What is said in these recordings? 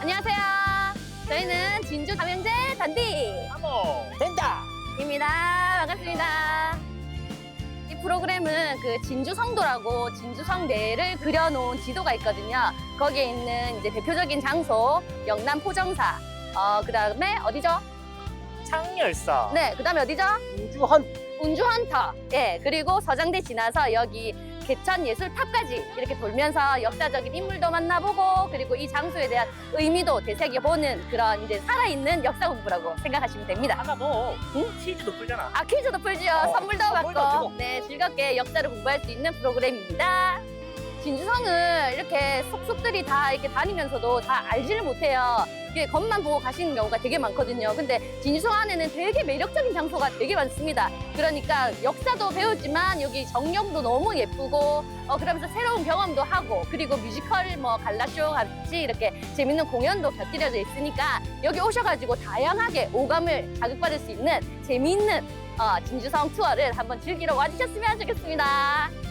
안녕하세요. 저희는 진주 담양제 단디. 하모 된다. 입니다. 반갑습니다. 이 프로그램은 그 진주 성도라고 진주 성 내를 그려놓은 지도가 있거든요. 거기에 있는 이제 대표적인 장소, 영남 포정사. 어, 그 다음에 어디죠? 창열사. 네, 그 다음에 어디죠? 우주헌. 운주헌터. 예, 그리고 서장대 지나서 여기 개천예술탑까지 이렇게 돌면서 역사적인 인물도 만나보고 그리고 이 장소에 대한 의미도 되새겨보는 그런 이제 살아있는 역사 공부라고 생각하시면 됩니다. 아까 너 응? 퀴즈도 풀잖아. 아 퀴즈도 풀지요. 어, 선물도 선물도 받고 주고. 네 즐겁게 역사를 공부할 수 있는 프로그램입니다. 진주성을 이렇게 속속들이 다 이렇게 다니면서도 다 알지를 못해요. 이게 겉만 보고 가시는 경우가 되게 많거든요. 근데 진주성 안에는 되게 매력적인 장소가 되게 많습니다. 그러니까 역사도 배우지만 여기 정령도 너무 예쁘고 어, 그러면서 새로운 경험도 하고 그리고 뮤지컬 뭐 갈라쇼 같이 이렇게 재밌는 공연도 곁들여져 있으니까 여기 오셔가지고 다양하게 오감을 자극받을 수 있는 재미있는 어, 진주성 투어를 한번 즐기러 와주셨으면 좋겠습니다.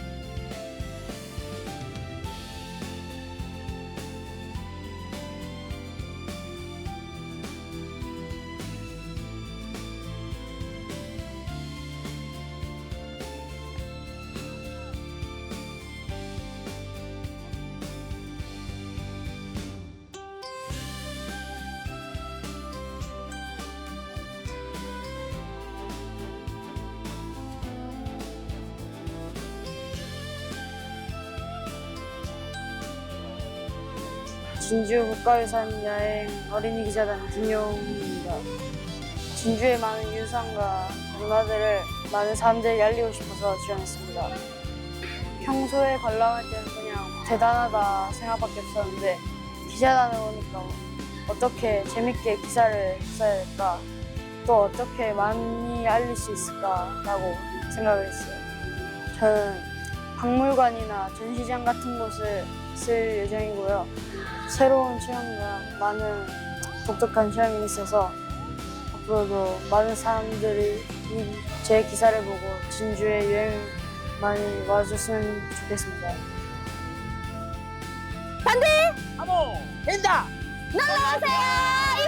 진주 국가유산 여행 어린이 기자단 김용입니다. 진주의 많은 유산과 문화들을 많은 사람들에게 알리고 싶어서 지원했습니다. 평소에 관람할 때는 그냥 대단하다 생각밖에 없었는데 기자단을 오니까 어떻게 재밌게 기사를 써야 될까 또 어떻게 많이 알릴 수 있을까라고 생각을 했어요. 저는 박물관이나 전시장 같은 곳을 쓸 예정이고요. 새로운 체험과 많은 독특한 체험이 있어서 앞으로도 많은 사람들이 이제 기사를 보고 진주에 여행 많이 와줬으면 좋겠습니다. 하모 된다. 놀러 오세요! 이리 오세요! 어서 오세요! 안 오고 뭐 왔어요?